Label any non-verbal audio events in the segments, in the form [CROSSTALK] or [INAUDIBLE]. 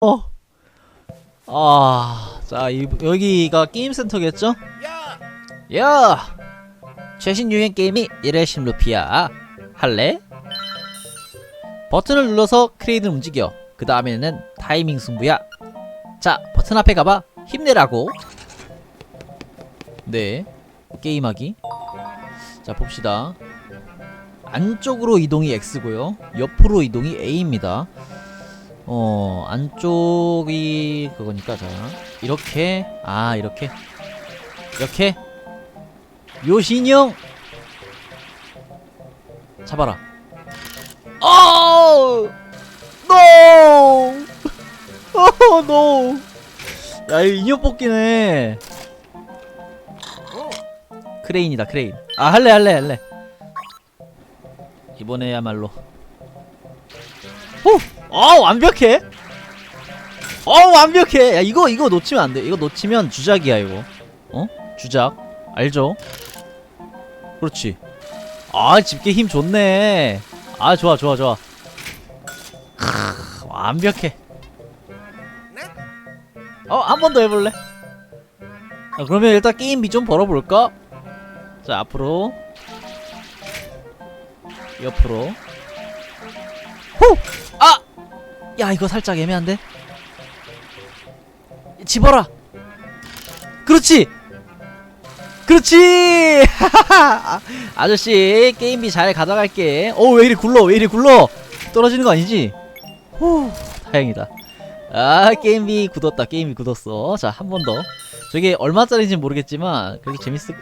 어. 아, 자, 이, 여기가 게임 센터겠죠? 야! 최신 유행 게임이 1회 심 루피야. 할래? 버튼을 눌러서 크레인을 움직여. 그 다음에는 타이밍 승부야. 자, 버튼 앞에 가봐. 힘내라고. 네. 게임하기. 자, 봅시다. 안쪽으로 이동이 X고요. 옆으로 이동이 A입니다. 어 안쪽이 그거니까 자 이렇게 아 이렇게 이렇게 요신형 잡아라 어 노! 어, 노! 야, 인형 뽑기네. 크레인이다, 크레인. 아, 할래, 할래, 할래. 이번에야말로. 호! 어 완벽해. 어 완벽해. 야 이거 이거 놓치면 안돼. 이거 놓치면 주작이야 이거. 어? 주작. 알죠? 그렇지. 아 집게 힘 좋네. 아 좋아 좋아 좋아. 크, 완벽해. 어 한 번 더 해볼래? 자, 그러면 일단 게임비 좀 벌어볼까? 자 앞으로. 옆으로. 호! 아! 야 이거 살짝 애매한데? 집어라! 그렇지! 그렇지! [LAUGHS] 아저씨 게임비 잘 가져갈게 어 왜 이리 굴러 왜 이리 굴러 떨어지는 거 아니지? 후 다행이다 아 게임비 굳었다 게임비 굳었어 자 한 번 더 저게 얼마짜리인지 모르겠지만 그렇게 재밌을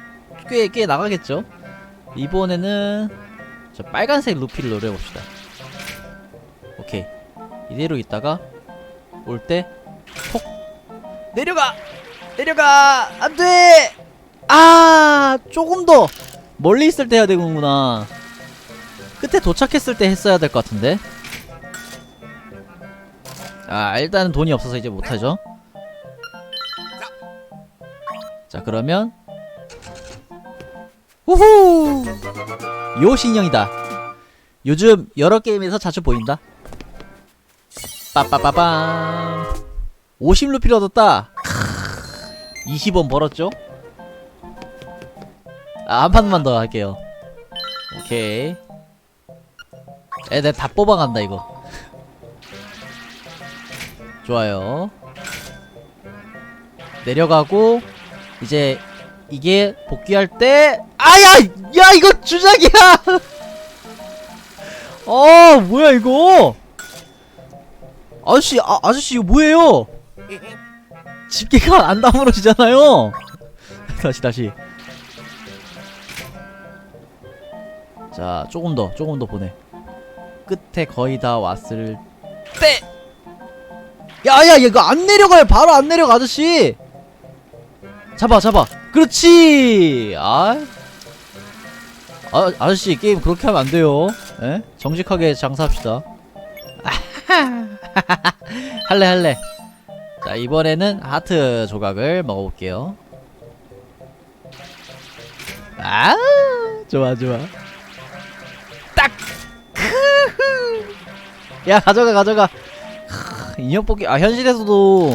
꽤, 꽤 나가겠죠 이번에는 저 빨간색 루피를 노려봅시다 오케이 이대로 있다가 올 때 톡. 내려가! 내려가! 안돼! 아 조금 더 멀리 있을 때 해야 되는구나. 끝에 도착했을 때 했어야 될 것 같은데. 아 일단은 돈이 없어서 이제 못하죠. 자 그러면 우후! 요신형이다. 요즘 여러 게임에서 자주 보인다 빠빠빠밤 50루피를 얻었다. 크으, 20원 벌었죠? 아, 한 판만 더 할게요. 오케이. 에, 내가 다 뽑아간다 이거. 좋아요. 내려가고 이제 이게 복귀할 때 아야 야 이거 주작이야! [LAUGHS] 어 뭐야 이거 아저씨 아, 아저씨 이거 뭐예요? 집게가 안 다물어지잖아요. [LAUGHS] 다시 다시. 자 조금 더 조금 더 보내. 끝에 거의 다 왔을 때! 야야 이거 안 내려가요. 바로 안 내려가 아저씨. 잡아 잡아. 그렇지! 아. 아, 아저씨 게임 그렇게 하면 안 돼요. 에? 정직하게 장사합시다 [LAUGHS] 할래 할래. 자 이번에는 하트 조각을 먹어볼게요. 아 좋아 좋아. 딱! 크흐. 야 가져가 가져가. 크, 인형 뽑기 아 현실에서도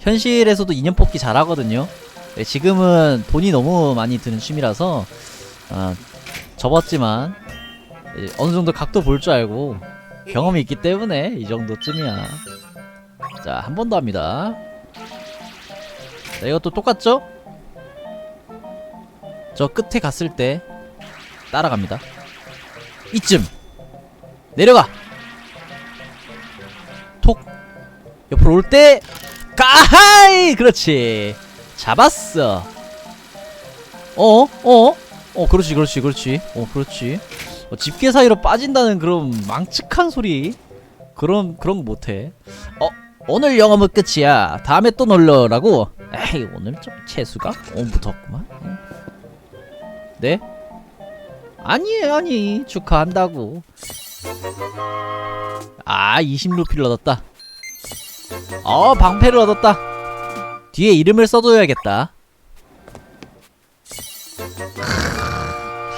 현실에서도 인형 뽑기 잘하거든요. 네, 지금은 돈이 너무 많이 드는 취미라서 아, 접었지만 어느 정도 각도 볼 줄 알고 경험이 있기 때문에 이 정도쯤이야. 자, 한 번 더 합니다. 자, 이것도 똑같죠? 저 끝에 갔을 때 따라갑니다. 이쯤 내려가. 톡 옆으로 올때 가하이 그렇지 잡았어. 어? 어? 어 그렇지 그렇지 그렇지 어 그렇지 어, 집게 사이로 빠진다는 그런 망측한 소리. 그런 그런 거 못해. 어 오늘 영업은 끝이야. 다음에 또 놀러라고. 에이 오늘 좀 채수가 응. 네? 아니 아니. 축하한다고. 아 20루피를 얻었다. 어 방패를 얻었다. 뒤에 이름을 써둬야겠다.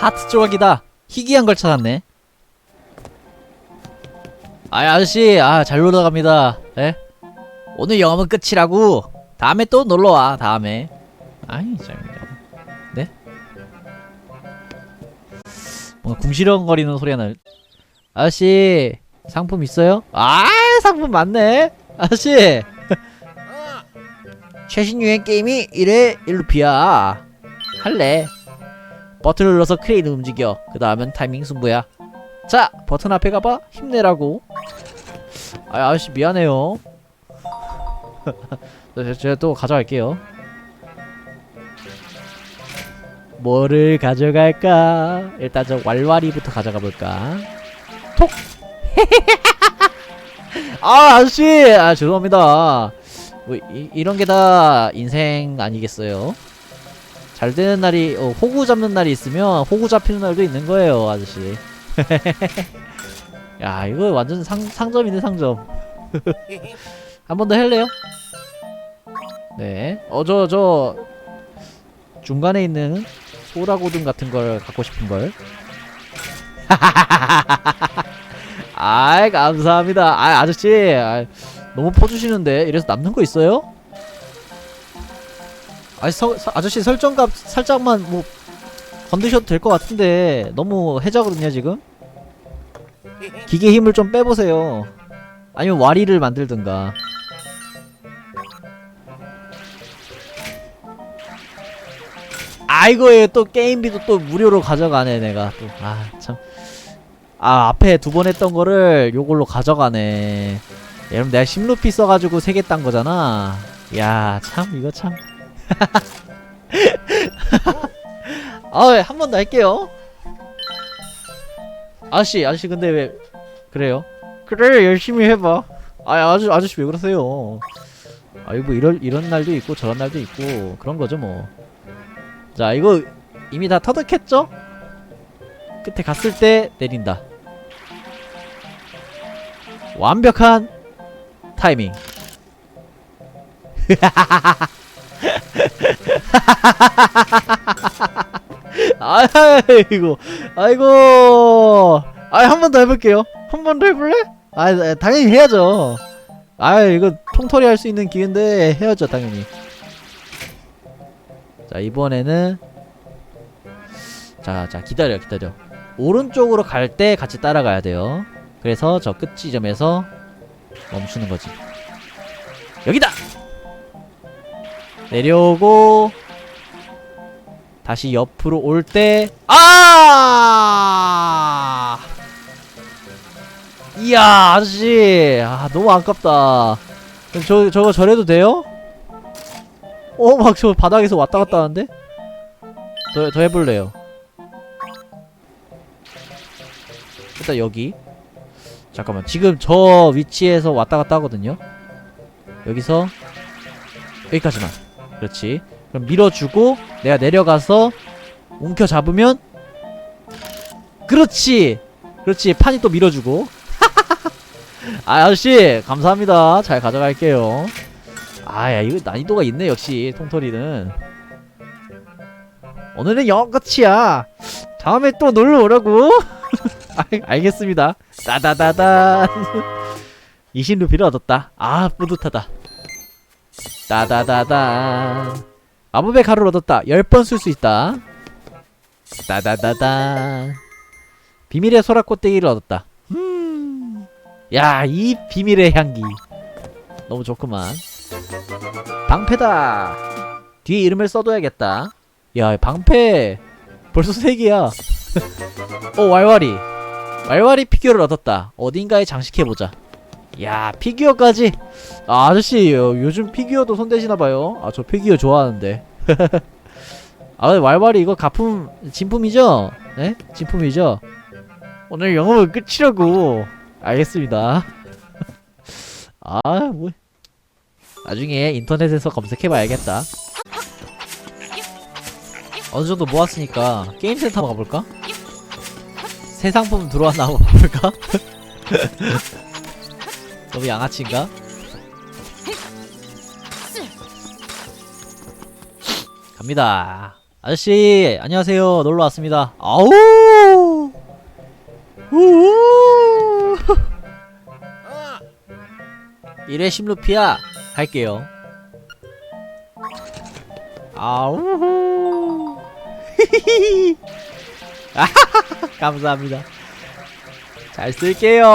하트 조각이다. 희귀한 걸 찾았네. 아 아저씨, 아 잘 놀다 갑니다. 예? 오늘 영업은 끝이라고. 다음에 또 놀러 와. 다음에. 아이 짱이다. 네? 뭔가 궁시렁거리는 소리가 날. 아저씨 상품 있어요? 아 상품 많네. 아저씨. [LAUGHS] 최신 유행 게임이 이래 일루피야. 할래. 버튼을 눌러서 크레인을 움직여. 그 다음엔 타이밍 승부야. 자, 버튼 앞에 가봐. 힘내라고. 아, 아저씨 미안해요. [LAUGHS] 제- 제가 또 가져갈게요. 뭐를 가져갈까? 일단 저 왈왈이부터 가져가 볼까? 톡. [LAUGHS] 아, 아저씨, 아 죄송합니다. 뭐 이, 이런 게 다 인생 아니겠어요? 잘 되는 날이 어, 호구 잡는 날이 있으면 호구 잡히는 날도 있는 거예요, 아저씨. [LAUGHS] 야, 이거 완전 상 상점이네 상점. [LAUGHS] 한 번 더 할래요? 네. 어, 저, 저, 중간에 있는 소라고등 같은 걸 갖고 싶은 걸. [LAUGHS] 아이, 감사합니다. 아, 아저씨. 아이, 너무 퍼주시는데. 이래서 남는 거 있어요? 아니, 서, 서- 아저씨 설정값 살짝만 뭐, 건드셔도 될 것 같은데. 너무 해자거든요, 지금? 기계 힘을 좀 빼보세요. 아니면 와리를 만들든가. 아이고에 또 게임비도 또 무료로 가져가네 내가 또 아 참 아 앞에 두 번 했던 거를 요걸로 가져가네 여러분 내가 심루피 써가지고 세개딴 거잖아 야 참 이거 참 아한 번 더 할게요. 아저씨 아저씨 근데 왜 그래요? 그래 열심히 해봐. 아 아저 아저씨 왜 그러세요? 아이 뭐 이런 이런 날도 있고 저런 날도 있고 그런 거죠 뭐. 자 이거 이미 다 터득했죠? 끝에 갔을 때 내린다. 완벽한 타이밍 [LAUGHS] 아이고 아이고. 아한번 더 해볼게요. 한 번 더 해볼래? 아 아, 당연히 해야죠. 아 이거 통털이 할 수 있는 기회인데 해야죠 당연히. 자 이번에는. 자, 자 기다려 기다려. 오른쪽으로 갈 때 같이 따라가야 돼요. 그래서 저 끝 지점에서 멈추는 거지 내려오고 다시 옆으로 올 때 아! 이야 아저씨. 아 너무 아깝다. 저 저거 저래도 돼요? 어 막 저 바닥에서 왔다 갔다 하는데? 더, 더 해볼래요. 일단 여기. 잠깐만 지금 저 위치에서 왔다 갔다 하거든요. 여기서 여기까지만 그렇지. 그럼 밀어주고 내가 내려가서 움켜 잡으면 그렇지. 그렇지. 판이 또 밀어주고. 아 [LAUGHS] 아저씨 감사합니다. 잘 가져갈게요. 아야 이거 난이도가 있네 역시 통털이는. 오늘은 영업 끝이야. 다음에 또 놀러 오라고. [LAUGHS] 알, 알겠습니다. 따다다단. [LAUGHS] 이신 루피를 얻었다. 아 뿌듯하다 따다다단 마법의 가루를 얻었다. 10번 쓸 수 있다. 따다다단 비밀의 소라 꽃대기를 얻었다. 음. 야이 비밀의 향기. 너무 좋구만. 방패다. 뒤에 이름을 써둬야겠다. 야 방패. 벌써 3개야. [LAUGHS] 어 왈왈이. 왈왈이 피규어를 얻었다. 어딘가에 장식해보자 야 피규어까지 아, 아저씨 요, 요즘 피규어도 손대시나봐요 아 저 피규어 좋아하는데 [LAUGHS] 아 왈왈이 이거 가품 진품이죠? 네? 진품이죠? 오늘 영업은 끝이라고 알겠습니다 [LAUGHS] 아뭐 나중에 인터넷에서 검색해봐야겠다 어느정도 모았으니까 게임센터 가볼까? 새 상품 들어왔나 한번 봐볼까? [LAUGHS] 너무 양아치인가? 갑니다 아저씨 안녕하세요 놀러 왔습니다 아우 우우 이래 심루피야 할게요. 아우. [LAUGHS] 감사합니다. 잘 쓸게요.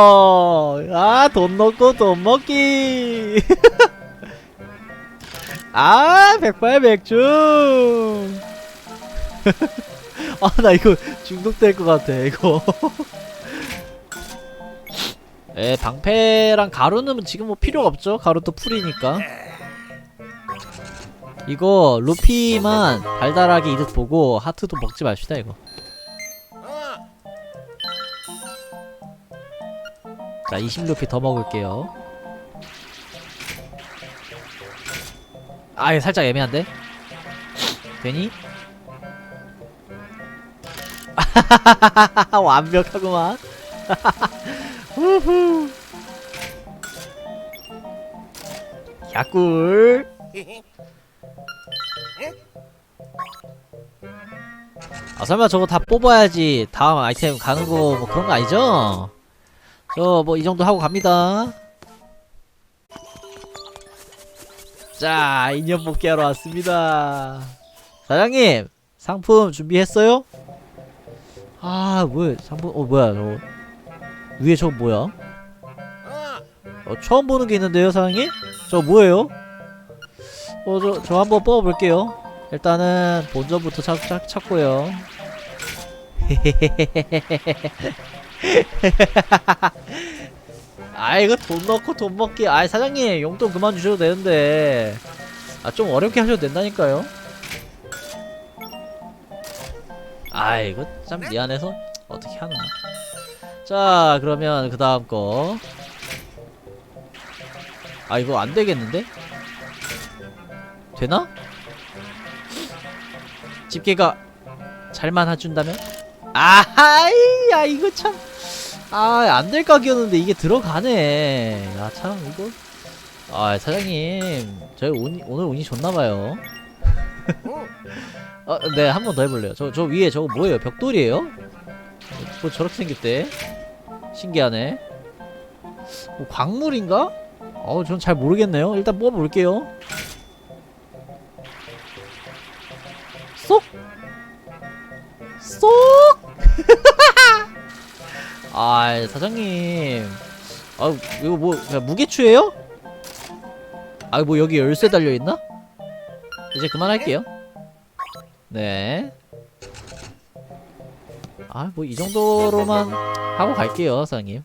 아, 돈 넣고 돈 먹기. [LAUGHS] 아, 백발 백중. [LAUGHS] 아, 나 이거 중독될 것 같아, 이거. [LAUGHS] 에, 방패랑 가루는 지금 뭐 필요가 없죠. 가루 또 풀이니까. 이거 루피만 달달하게 이득 보고 하트도 먹지 맙시다 이거. 자, 20루피 더 먹을게요. 아, 이거 살짝 애매한데? 되니? [LAUGHS] 완벽하구만. [LAUGHS] 우후. 야꿀. 아 설마 저거 다 뽑아야지 다음 아이템 가는 거 뭐 그런 거 아니죠? 저뭐 이 정도 하고 갑니다. 자 인형 뽑기 하러 왔습니다. 사장님 상품 준비했어요? 아 뭐야 상품 어 뭐야 저거 위에 저거 뭐야? 어 처음 보는 게 있는데요 사장님? 저 뭐예요? 어 저 저 한번 뽑아볼게요. 일단은 본전부터 찾, 찾, 찾고요. [LAUGHS] 아 이거 돈 넣고 돈 먹기. 아 사장님 용돈 그만 주셔도 되는데. 아 좀 어렵게 하셔도 된다니까요. 아 이거 참 미안해서 어떻게 하나. 자 그러면 그 다음 거 아 이거 안 되겠는데? 되나? 집게가 잘만 해준다면? 아하이 야 이거 참 아, 안 될 각이었는데 이게 들어가네. 야, 참, 이거. 아, 사장님. 저희 운이, 오늘 운이 좋나봐요. 어, 네, 한 번 더 해볼래요. 저, 저 위에 저거 뭐예요? 벽돌이에요? 뭐 저렇게 생겼대? 신기하네. 뭐 광물인가? 어우, 전 잘 모르겠네요. 일단 뽑아볼게요. 쏙! 쏙! 아 사장님 아 이거 뭐 무게추예요? 아 뭐 여기 열쇠 달려있나? 이제 그만할게요 네 아 뭐 이 정도로만 하고 갈게요 사장님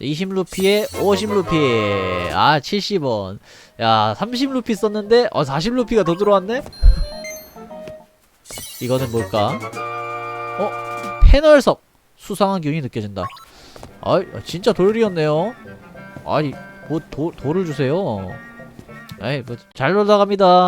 20루피에 50루피 아 70원 야 30루피 썼는데 어 40루피가 더 들어왔네? 이거는 뭘까? 어? 패널석 수상한 기운이 느껴진다. 아, 진짜 돌이었네요. 아니, 뭐 도, 돌을 주세요. 에이, 뭐 잘 놀다 갑니다.